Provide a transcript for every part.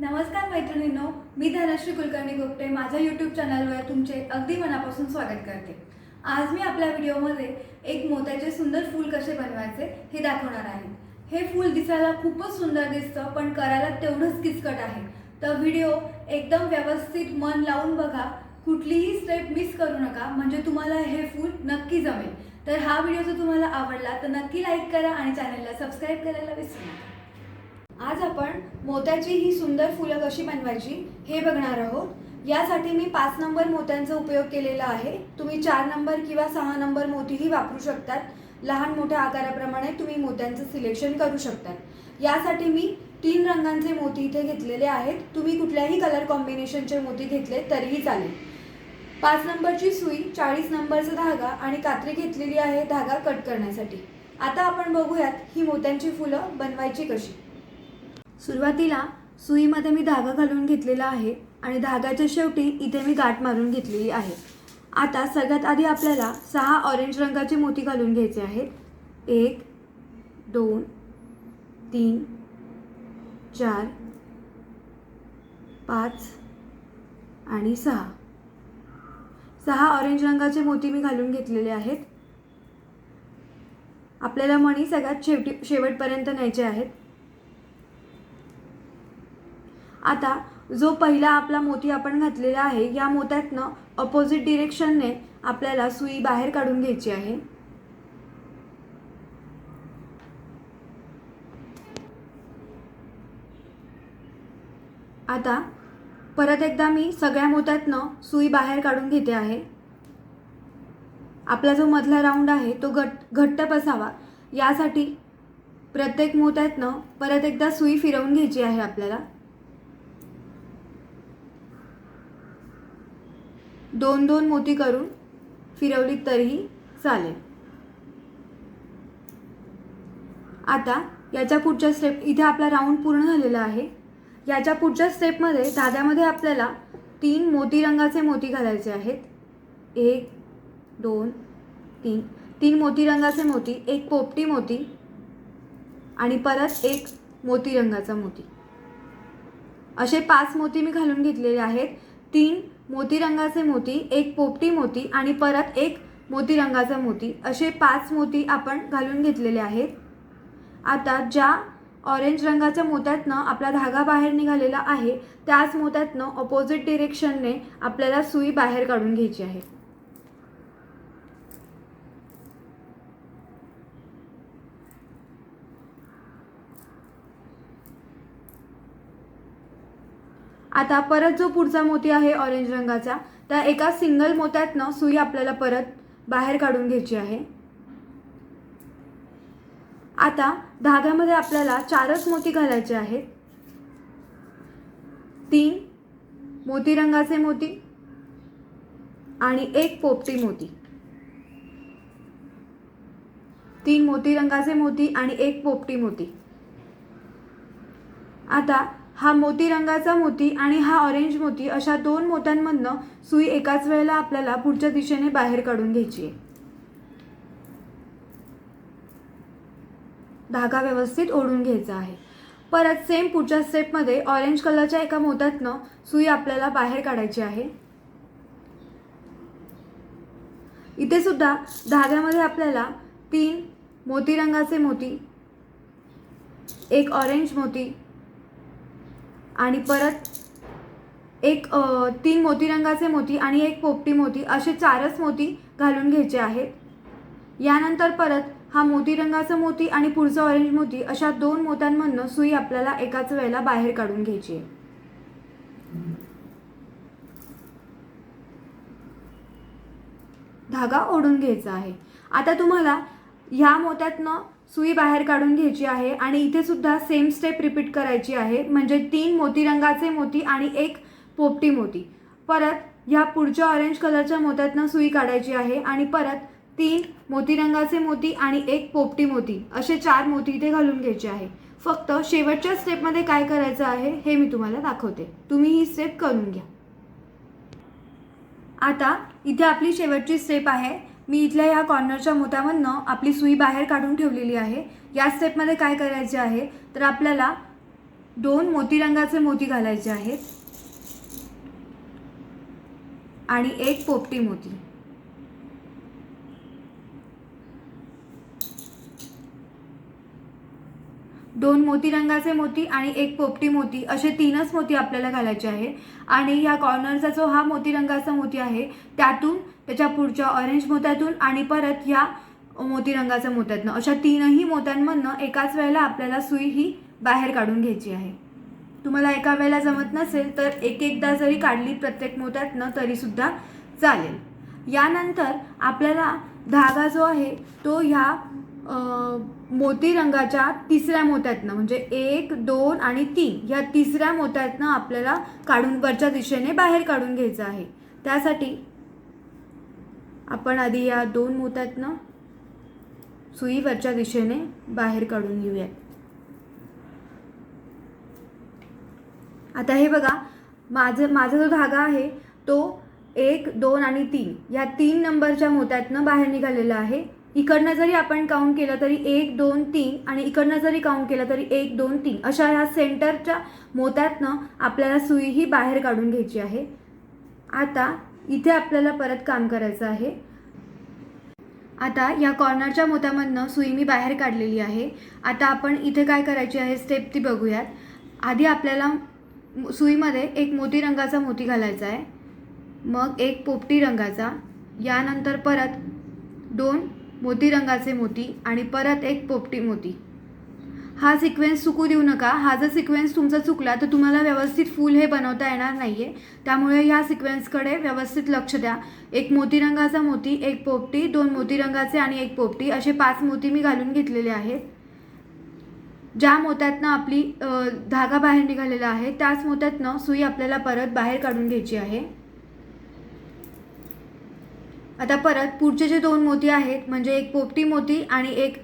नमस्कार मैत्रिणींनो मी धनश्री कुलकर्णी गुप्ते माझ्या यूट्यूब चॅनलवर तुमचे अगदी मनापासून स्वागत करते. आज मी आपल्या व्हिडिओमध्ये एक मोत्याचे सुंदर फूल कसे बनवायचे हे दाखवणार आहे. हे फूल दिसायला खूपच सुंदर दिसतं पण करायला तेवढंच किचकट आहे. तर व्हिडिओ एकदम व्यवस्थित मन लावून बघा. कुठलीही स्टेप मिस करू नका म्हणजे तुम्हाला हे फूल नक्की जमेल. तर हा व्हिडिओ जर तुम्हाला आवडला तर नक्की लाईक करा आणि चॅनलला सबस्क्राईब करायला विसरू नका. आज आपण मोत्याची ही सुंदर फुलं कशी बनवायची हे बघणार आहोत. यासाठी मी पाच नंबर मोत्यांचा उपयोग केलेला आहे. तुम्ही चार नंबर किंवा सहा नंबर मोतीही वापरू शकतात. लहान मोठ्या आकाराप्रमाणे तुम्ही मोत्यांचं सिलेक्शन करू शकतात. यासाठी मी तीन रंगांचे मोती इथे घेतलेले आहेत. तुम्ही कुठल्याही कलर कॉम्बिनेशनचे मोती घेतले तरीही चालेल. पाच नंबरची सुई चाळीस नंबरचा धागा आणि कात्री घेतलेली आहे धागा कट करण्यासाठी. आता आपण बघूयात ही मोत्यांची फुलं बनवायची कशी. सुरुवातीला सुईमध्ये मी धागा घालून घेतलेला आहे आणि धाग्याच्या शेवटी इथे मी गाठ मारून घेतलेली आहे. आता सगळ्यात आधी आपल्याला सहा ऑरेंज रंगाचे मोती घालून घ्यायचे आहेत. एक दोन तीन चार पाच आणि सहा. सहा ऑरेंज रंगाचे मोती मी घालून घेतलेले आहेत. आपल्याला मणी सगळ्यात शेवटी शेवटपर्यंत न्यायचे आहेत. आता जो पहिला आपला मोती आपण घातलेला आहे या मोत्यातनं अपोजिट डिरेक्शनने आपल्याला सुई बाहेर काढून घ्यायची आहे. आता परत एकदा मी सगळ्या मोत्यातनं सुई बाहेर काढून घेते आहे. आपला जो मधला राऊंड आहे तो घट घट्ट बसावा यासाठी प्रत्येक मोत्यातनं परत एकदा सुई फिरवून घ्यायची आहे आपल्याला. दोन दोन मोती करून फिरवली तरीही चालेल. आता याच्या पुढच्या स्टेप इथे आपला राऊंड पूर्ण झालेला आहे. याच्या पुढच्या स्टेपमध्ये धाग्यामध्ये आपल्याला तीन मोती रंगाचे मोती घालायचे आहेत. एक दोन तीन. तीन मोती रंगाचे मोती एक पोपटी मोती आणि परत एक मोती रंगाचा मोती. असे पाच मोती मी घालून घेतलेले आहेत. तीन मोती रंगाचे मोती एक पोपटी मोती आणि परत एक मोती रंगाचा मोती. असे पाच मोती आपण घालून घेतलेले आहेत. आता ज्या ऑरेंज रंगाच्या मोत्यातनं आपला धागा बाहेर निघालेला आहे त्याच मोत्यातनं ऑपोजिट डिरेक्शनने आपल्याला सुई बाहेर काढून घ्यायची आहे. आता परत जो पुढचा मोती आहे ऑरेंज रंगाचा त्या एका सिंगल मोत्यातनं सुई आपल्याला परत बाहेर काढून घ्यायची आहे. आता धाग्यामध्ये आपल्याला चारच मोती घालायचे आहेत. तीन मोती रंगाचे मोती आणि एक पोपटी मोती. तीन मोती रंगाचे मोती आणि एक पोपटी मोती. आता हा मोती रंगाचा मोती आणि हा ऑरेंज मोती अशा दोन मोत्यांमधनं सुई एकाच वेळेला आपल्याला पुढच्या दिशेने बाहेर काढून घ्यायची. आहे धागा व्यवस्थित ओढून घ्यायचा आहे. परत सेम पुढच्या स्टेपमध्ये ऑरेंज कलरच्या एका मोत्यातनं सुई आपल्याला बाहेर काढायची आहे. इथे सुद्धा धाग्यामध्ये आपल्याला तीन मोती रंगाचे मोती एक ऑरेंज मोती आणि परत एक तीन मोती रंगाचे मोती आणि एक पोपटी मोती असे चारच मोती घालून घ्यायचे आहेत. यानंतर परत हा मोती रंगाचा मोती आणि पुढचा ऑरेंज मोती अशा दोन मोत्यांमधनं सुई आपल्याला एकाच वेळेला बाहेर काढून घ्यायची आहे. धागा ओढून घ्यायचा आहे. आता तुम्हाला ह्या मोत्यातनं सुई बाहेर काढून घ्यायची आहे आणि इथे सुद्धा सेम स्टेप रिपीट करायची आहे. म्हणजे तीन मोती रंगाचे मोती आणि एक पोपटी मोती. परत ह्या पुढच्या ऑरेंज कलरच्या मोत्यातनं सुई काढायची आहे आणि परत तीन मोती रंगाचे मोती आणि एक पोपटी मोती. असे चार मोती इथे घालून घ्यायचे आहे. फक्त शेवटच्या स्टेपमध्ये काय करायचं आहे हे मी तुम्हाला दाखवते. तुम्ही ही स्टेप करून घ्या. आता इथे आपली शेवटची स्टेप आहे. मी इथल्या ह्या कॉर्नरच्या मोत्यामधनं आपली सुई बाहेर काढून ठेवलेली आहे. या स्टेपमध्ये काय करायचे आहे? तर आपल्याला दोन मोती रंगाचे मोती घालायचे आहेत. आणि एक पोपटी मोती. दोन मोती रंगाचे मोती आणि एक पोपटी मोती. असे तीनच मोती आपल्याला घालायचे आहे आणि ह्या कॉर्नरचा जो हा मोती रंगाचा मोती आहे त्यातून त्याच्या पुढच्या ऑरेंज मोत्यातून आणि परत ह्या मोती रंगाच्या मोत्यातनं. अशा तीनही मोत्यांमधनं एकाच वेळेला आपल्याला सुई ही बाहेर काढून घ्यायची आहे. तुम्हाला एका वेळेला जमत नसेल तर एक एकदा जरी काढली प्रत्येक मोत्यातनं तरीसुद्धा चालेल. यानंतर आपल्याला धागा जो आहे तो ह्या मोती रंगाच्या तिसऱ्या मोत्यातनं म्हणजे एक दोन आणि तीन ह्या तिसऱ्या मोत्यातनं आपल्याला काढून वरच्या दिशेने बाहेर काढून घ्यायचं आहे. त्यासाठी आपण आधी या दोन मोत्यातनं सुई वरच्या दिशेने बाहेर काढून घेऊयात आता हे बघा माझं माझा जो धागा आहे तो एक दोन आणि तीन. या तीन नंबरच्या मोत्यातनं बाहेर निघालेला आहे. इकडनं जरी आपण काउंट केलं तरी एक दोन तीन आणि इकडनं जरी काउंट केलं तरी एक दोन तीन. अशा ह्या सेंटरच्या मोत्यातनं आपल्याला सुई ही बाहेर काढून घ्यायची आहे. आता इथे आपल्याला परत काम करायचं आहे. आता या कॉर्नरच्या मोत्यामधनं सुई मी बाहेर काढलेली आहे. आता आपण इथे काय करायची आहे स्टेप ती बघूयात. आधी आपल्याला सुईमध्ये एक मोती रंगाचा मोती घालायचा आहे. मग एक पोपटी रंगाचा. यानंतर परत दोन मोती रंगाचे मोती आणि परत एक पोपटी मोती. हा सिक्वेन्स चुकू देऊ नका. हा जर सिक्वेन्स तुमचा चुकला तर तुम्हाला व्यवस्थित फूल हे बनवता येणार नाही आहे त्यामुळे ह्या सिक्वेन्सकडे व्यवस्थित लक्ष द्या. एक मोती रंगाचा मोती एक पोपटी दोन मोती रंगाचे आणि एक पोपटी. असे पाच मोती मी घालून घेतलेले आहेत. ज्या मोत्यातनं आपली धागा बाहेर निघालेला आहे त्याच मोत्यातनं सुई आपल्याला परत बाहेर काढून घ्यायची आहे. आता परत पुढचे जे दोन मोती आहेत म्हणजे एक पोपटी मोती आणि एक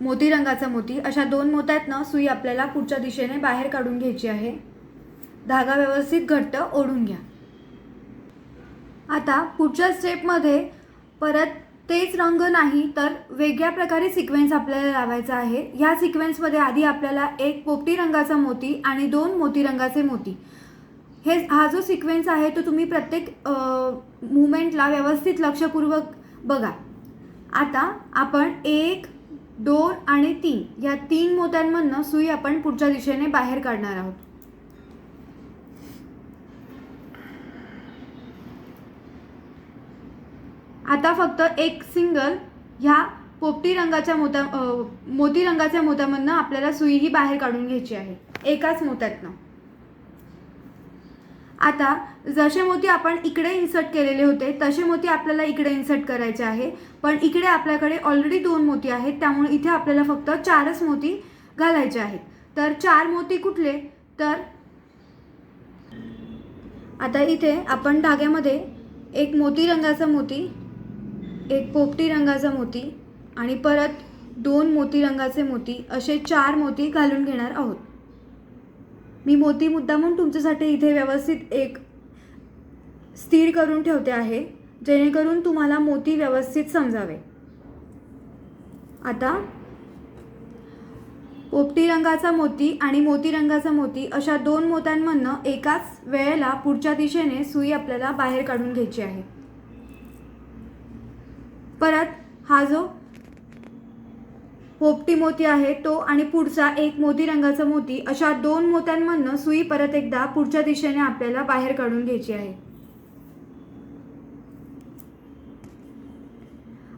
मोती रंगाचा मोती. अशा दोन मोत्यातनं सुई आपल्याला पुढच्या दिशेने बाहेर काढून घ्यायची आहे. धागा व्यवस्थित घट्ट ओढून घ्या. आता पुढच्या स्टेपमध्ये परत तेच रंग नाही तर वेगळ्या प्रकारे सिक्वेन्स आपल्याला लावायचा आहे. ह्या सिक्वेन्समध्ये आधी आपल्याला एक पोपटी रंगाचा मोती आणि दोन मोती रंगाचे मोती. हे हा जो सिक्वेन्स आहे तो तुम्ही प्रत्येक मुवमेंटला व्यवस्थित लक्षपूर्वक बघा. आता आपण एक दोन आणि तीन या तीन मोत्यांमधनं सुई आपण पुढच्या दिशेने बाहेर काढणार आहोत. आता फक्त एक सिंगल ह्या पोपटी रंगाच्या मोत्या मोती रंगाच्या मोत्यामधनं आपल्याला सुई ही बाहेर काढून घ्यायची आहे. एकाच मोत्यातनं. आता जसे मोती आपण इकडे इन्सर्ट केलेले होते तसे मोती आपल्याला इकडे इन्सर्ट करायचे आहे. पण इकडे आपल्याकडे ऑलरेडी दोन मोती आहेत त्यामुळे इथे आपल्याला फक्त चारच मोती घालायचे आहेत. तर चार मोती कुठले? तर आता इथे आपण धाग्यामध्ये एक मोती रंगाचा मोती एक पोपटी रंगाचा मोती आणि परत दोन मोती रंगाचे मोती असे चार मोती घालून घेणार आहोत. मी मोती मुद्दामून तुमच्यासाठी इथे व्यवस्थित एक स्थिर करून ठेवते आहे जेणेकरून तुम्हाला मोती व्यवस्थित समजावे. आता पोपटी रंगाचा मोती आणि मोती रंगाचा मोती अशा दोन मोत्यांमधनं एकाच वेळेला पुढच्या दिशेने सुई आपल्याला बाहेर काढून घ्यायची आहे. परत हा जो पोपटी मोती आहे तो आणि पुढचा एक मोती रंगाचा मोती अशा दोन मोत्यांमधनं सुई परत एकदा पुढच्या दिशेने आपल्याला बाहेर काढून घ्यायची आहे.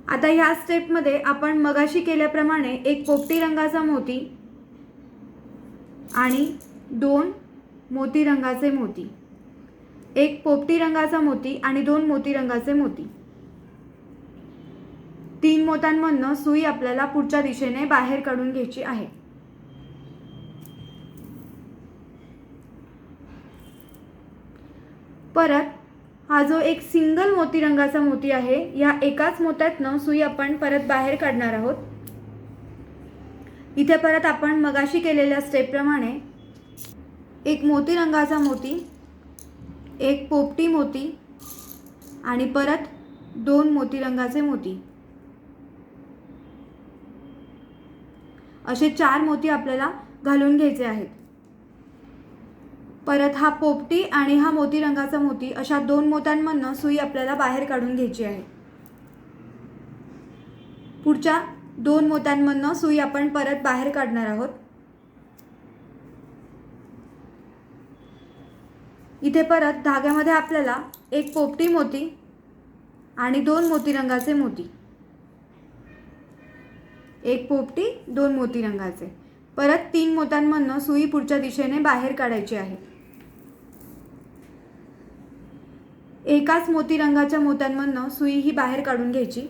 आता ह्या स्टेपमध्ये आपण मगाशी केल्याप्रमाणे एक पोपटी रंगाचा मोती आणि दोन मोती रंगाचे मोती. एक पोपटी रंगाचा मोती आणि दोन मोती रंगाचे मोती. तीन मोत्यांमधनं सुई आपल्याला पुढच्या दिशेने बाहेर काढून घ्यायची आहे. परत हा जो एक सिंगल मोती रंगाचा मोती आहे या एकाच मोत्यातनं सुई आपण परत बाहेर काढणार आहोत. इथे परत आपण मगाशी केलेल्या स्टेपप्रमाणे एक मोती रंगाचा मोती एक पोपटी मोती आणि परत दोन मोती रंगाचे मोती. असे चार मोती आपल्याला घालून घ्यायचे आहेत. परत हा पोपटी आणि हा मोती रंगाचा मोती अशा दोन मोत्यांमधनं सुई आपल्याला बाहेर काढून घ्यायची आहे. पुढच्या दोन मोत्यांमधनं सुई आपण परत बाहेर काढणार आहोत. इथे परत धाग्यामध्ये आपल्याला एक पोपटी मोती आणि दोन मोती रंगाचे मोती. एक पोपटी दोन मोती रंगाचे. परत तीन मोत्यांमधनं सुई पुढच्या दिशेने बाहेर काढायची आहे. एकाच मोती रंगाच्या मोत्यांमधनं सुई ही बाहेर काढून घ्यायची.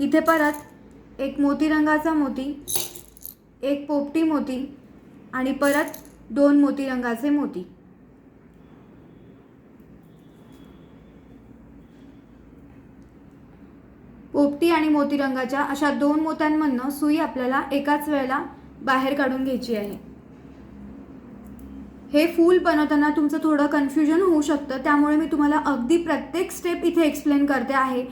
इथे परत एक मोती रंगाचा मोती एक पोपटी मोती आणि परत दोन मोती रंगाचे मोती. पोपटी आणि मोती रंगाच्या अशा दोन मोत्यांमधनं सुई आपल्याला एकाच वेळेला बाहेर काढून घ्यायची आहे. हे फूल बनवताना तुमचं थोडं कन्फ्युजन होऊ शकतं त्यामुळे मी तुम्हाला अगदी प्रत्येक स्टेप इथे एक्सप्लेन करते आहे.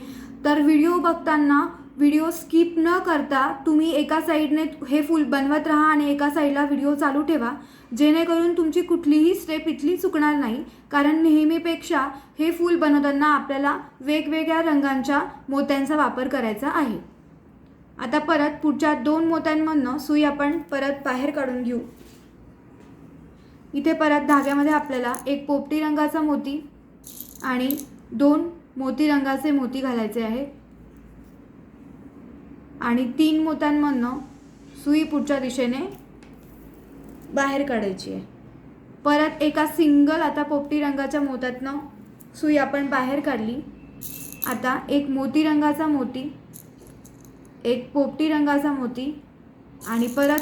तर व्हिडिओ बघताना व्हिडिओ स्किप न करता तुम्ही एका साईडने हे फूल बनवत राहा आणि एका साईडला व्हिडिओ चालू ठेवा. जेणेकरून तुमची कुठलीही स्टेप इथली चुकणार नाही. कारण नेहमीपेक्षा हे फूल बनवताना आपल्याला वेगवेगळ्या रंगांच्या मोत्यांचा वापर करायचा आहे. आता परत पुढच्या दोन मोत्यांमधनं सुई आपण परत बाहेर काढून घेऊ. इथे परत धाग्यामध्ये आपल्याला एक पोपटी रंगाचा मोती आणि दोन मोती रंगाचे मोती घालायचे आहेत आणि तीन मोत्यांमधनं सुई पुढच्या दिशेने बाहेर काढायची आहे. परत एका सिंगल आता पोपटी रंगाच्या मोत्यातनं सुई आपण बाहेर काढली. आता एक मोती रंगाचा मोती एक पोपटी रंगाचा मोती आणि परत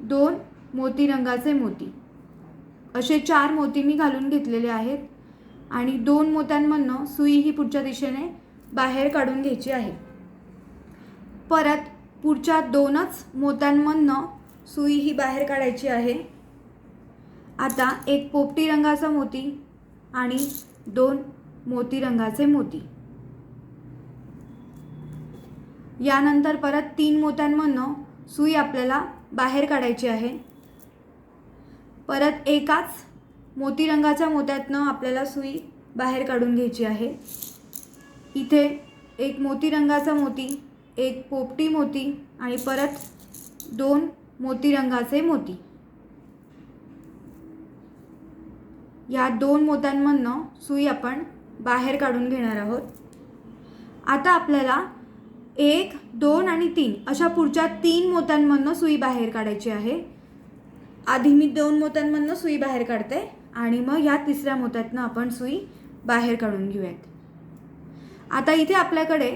दोन मोती रंगाचे मोती. असे चार मोती मी घालून घेतलेले आहेत आणि दोन मोत्यांमधनं सुई ही पुढच्या दिशेने बाहेर काढून घ्यायची आहे. परत पुढच्या दोनच मोत्यांमधनं सुई ही बाहेर काढायची आहे. आता एक पोपटी रंगाचा मोती आणि दोन मोती रंगाचे मोती. यानंतर परत तीन मोत्यांमधनं सुई आपल्याला बाहेर काढायची आहे. परत एकाच मोती रंगाच्या मोत्यातनं आपल्याला सुई बाहेर काढून घ्यायची आहे. इथे एक मोती रंगाचा मोती एक पोपटी मोती आणि परत दोन मोती रंगाचे मोती. या दोन मोत्यांमधनं सुई आपण बाहेर काढून घेणार आहोत. आता आपल्याला एक दोन आणि तीन अशा पुढच्या तीन मोत्यांमधनं सुई बाहेर काढायची आहे. आधी मी दोन मोत्यांमधनं सुई बाहेर काढते आणि मग या तिसऱ्या मोत्यातनं आपण सुई बाहेर काढून घेऊयात. आता इथे आपल्याकडे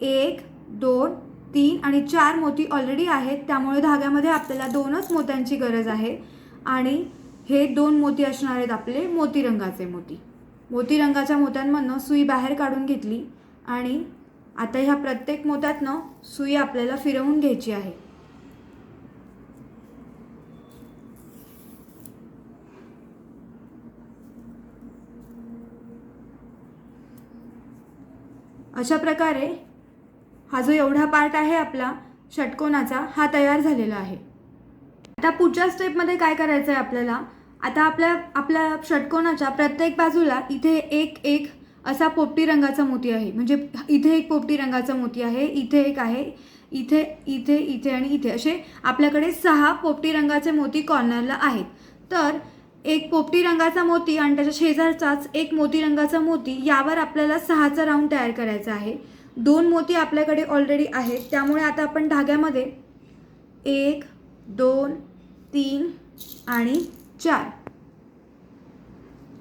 एक दोन तीन आणि चार मोती ऑलरेडी आहेत. त्यामुळे धाग्यामध्ये आपल्याला दोनच मोत्यांची गरज आहे. आणि हे दोन मोती असणार आहेत आपले मोती रंगाचे मोती. मोती रंगाच्या मोत्यांमधनं सुई बाहेर काढून घेतली आणि आता ह्या प्रत्येक मोत्यातनं सुई आपल्याला फिरवून घ्यायची आहे. अशा प्रकारे हा जो एवढा पार्ट आहे आपला षटकोनाचा हा तयार झालेला आहे. आता पुढच्या स्टेपमध्ये काय करायचं आहे आपल्याला? आता आपल्या आपल्या षटकोनाच्या प्रत्येक बाजूला इथे एक एक असा पोपटी रंगाचा मोती आहे. म्हणजे इथे एक पोपटी रंगाचा मोती आहे इथे एक आहे इथे इथे इथे आणि इथे असे आपल्याकडे सहा पोपटी रंगाचे मोती कॉर्नरला आहेत. तर एक पोपटी रंगाचा मोती आणि त्याच्या शेजारचाच एक मोती रंगाचा मोती यावर आपल्याला सहाचा राऊंड तयार करायचा आहे. दोन मोती आपल्याकडे ऑलरेडी आहेत. त्यामुळे आता आपण धाग्यामध्ये एक दोन तीन आणि चार.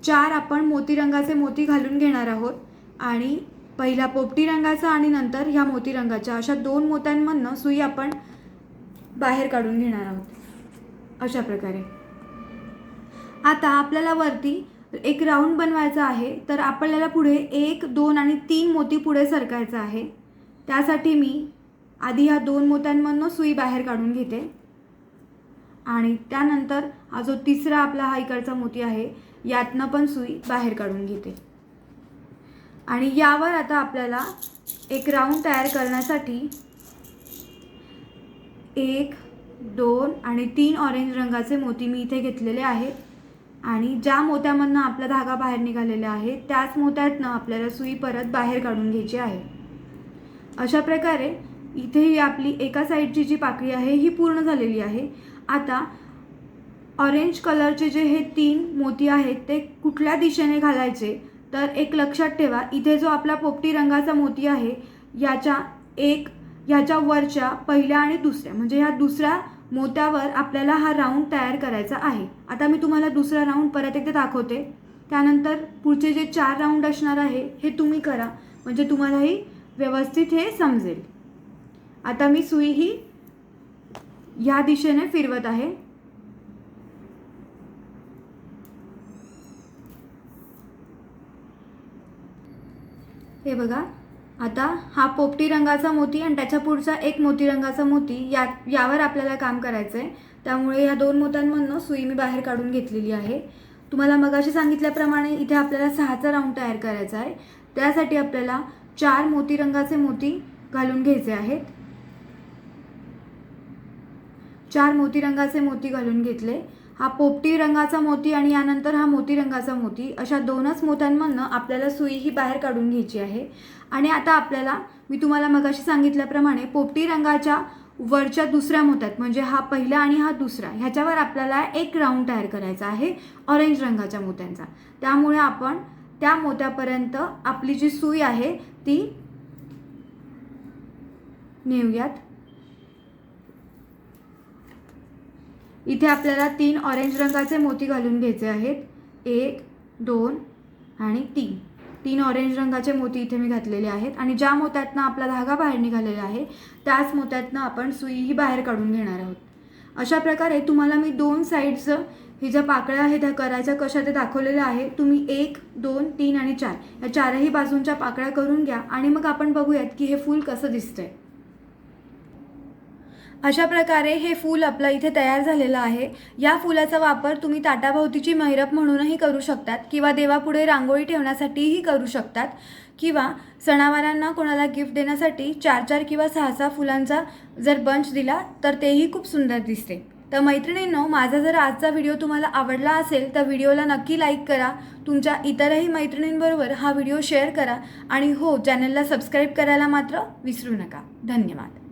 चार आपण मोती रंगाचे मोती घालून घेणार आहोत. आणि पहिला पोपटी रंगाचा आणि नंतर ह्या मोती रंगाच्या अशा दोन मोत्यांमधनं सुई आपण बाहेर काढून घेणार आहोत. अशा प्रकारे. आता आपल्याला वरती एक राऊंड बनवायचा आहे तर आपल्याला पुढे एक दोन आणि तीन मोती पुढे सरकायचं आहे. त्यासाठी मी आधी ह्या दोन मोत्यांमधनं सुई बाहेर काढून घेते. आणि त्यानंतर हा जो तिसरा आपला हा इकडचा मोती आहे यातनं पण सुई बाहेर काढून घेते. आणि यावर आता आपल्याला एक राऊंड तयार करण्यासाठी एक दोन आणि तीन ऑरेंज रंगाचे मोती मी इथे घेतलेले आहेत. आणि ज्या मोत्यामधनं आपला धागा बाहेर निघालेला आहे त्याच मोत्यातनं आपल्याला सुई परत बाहेर काढून घ्यायची आहे. अशा प्रकारे इथे ही आपली एका साईडची जी पाकळी आहे ही पूर्ण झालेली आहे. आता ऑरेंज कलरचे जे हे तीन मोती आहेत ते कुठल्या दिशेने घालायचे तर एक लक्षात ठेवा इथे जो आपला पोपटी रंगाचा मोती आहे याच्या एक ह्याच्या वरच्या पहिल्या आणि दुसऱ्या म्हणजे ह्या दुसऱ्या मोत्यावर आपल्याला हा राऊंड तयार करायचा आहे. आता मी तुम्हाला दुसरा राऊंड परत एकदा दाखवते. त्यानंतर पुढचे जे चार राऊंड असणार आहे हे तुम्ही करा. म्हणजे तुम्हालाही व्यवस्थित हे समजेल. आता मी सुई ही ह्या दिशेने फिरवत आहे. हे बघा आता हा पोपटी रंगाचा मोती आणि त्याच्या पुढचा एक मोती रंगाचा मोती या यावर आपल्याला काम करायचं आहे त्यामुळे ह्या दोन मोत्यांमधनं सुई मी बाहेर काढून घेतलेली आहे. तुम्हाला मगाशी सांगितल्याप्रमाणे इथे आपल्याला सहाचा राऊंड तयार करायचा आहे. त्यासाठी आपल्याला चार मोती रंगाचे मोती घालून घ्यायचे आहेत. चार मोती रंगाचे मोती घालून घेतले. हा पोपटी रंगाचा मोती आणि यानंतर हा मोती रंगाचा मोती अशा दोनच मोत्यांमधनं आपल्याला सुई ही बाहेर काढून घ्यायची आहे. आणि आता आपल्याला मी तुम्हाला मगाशी सांगितल्याप्रमाणे पोपटी रंगाच्या वरच्या दुसऱ्या मोत्यात म्हणजे हा पहिला आणि हा दुसरा ह्याच्यावर आपल्याला एक राऊंड तयार करायचा आहे ऑरेंज रंगाच्या मोत्यांचा. त्यामुळे आपण त्या मोत्यापर्यंत आपली जी सुई आहे ती नेऊयात. इथे आपल्याला तीन ऑरेंज रंगाचे मोती घालून घ्यायचे आहेत. एक दोन आणि तीन. तीन ऑरेंज रंगाचे मोती इथे मी घातलेले आहेत. आणि ज्या मोत्यातनं आपला धागा बाहेर निघालेला आहे त्याच मोत्यातनं आपण सुईही बाहेर काढून घेणार आहोत. अशा प्रकारे तुम्हाला मी दोन साईडचं ही ज्या पाकळ्या आहेत त्या करायच्या कशा ते दाखवलेल्या आहे तुम्ही एक दोन तीन आणि चार. या चारही बाजूंच्या पाकळ्या करून घ्या आणि मग आपण बघूयात की हे फूल कसं दिसतंय. अशा प्रकारे हे फूल आपलं इथे तयार झालेलं आहे. या फुलाचा वापर तुम्ही ताटाभोवतीची मैरप म्हणूनही करू शकतात किंवा देवापुढे रांगोळी ठेवण्यासाठीही करू शकतात. किंवा सणावारांना कोणाला गिफ्ट देण्यासाठी चार चार किंवा सहा सहा फुलांचा जर बंच दिला तर तेही खूप सुंदर दिसते. तर मैत्रिणींनो माझा जर आजचा व्हिडिओ तुम्हाला आवडला असेल तर व्हिडिओला नक्की लाईक करा. तुमच्या इतरही मैत्रिणींबरोबर हा व्हिडिओ शेअर करा. आणि हो चॅनलला सबस्क्राईब करायला मात्र विसरू नका. धन्यवाद.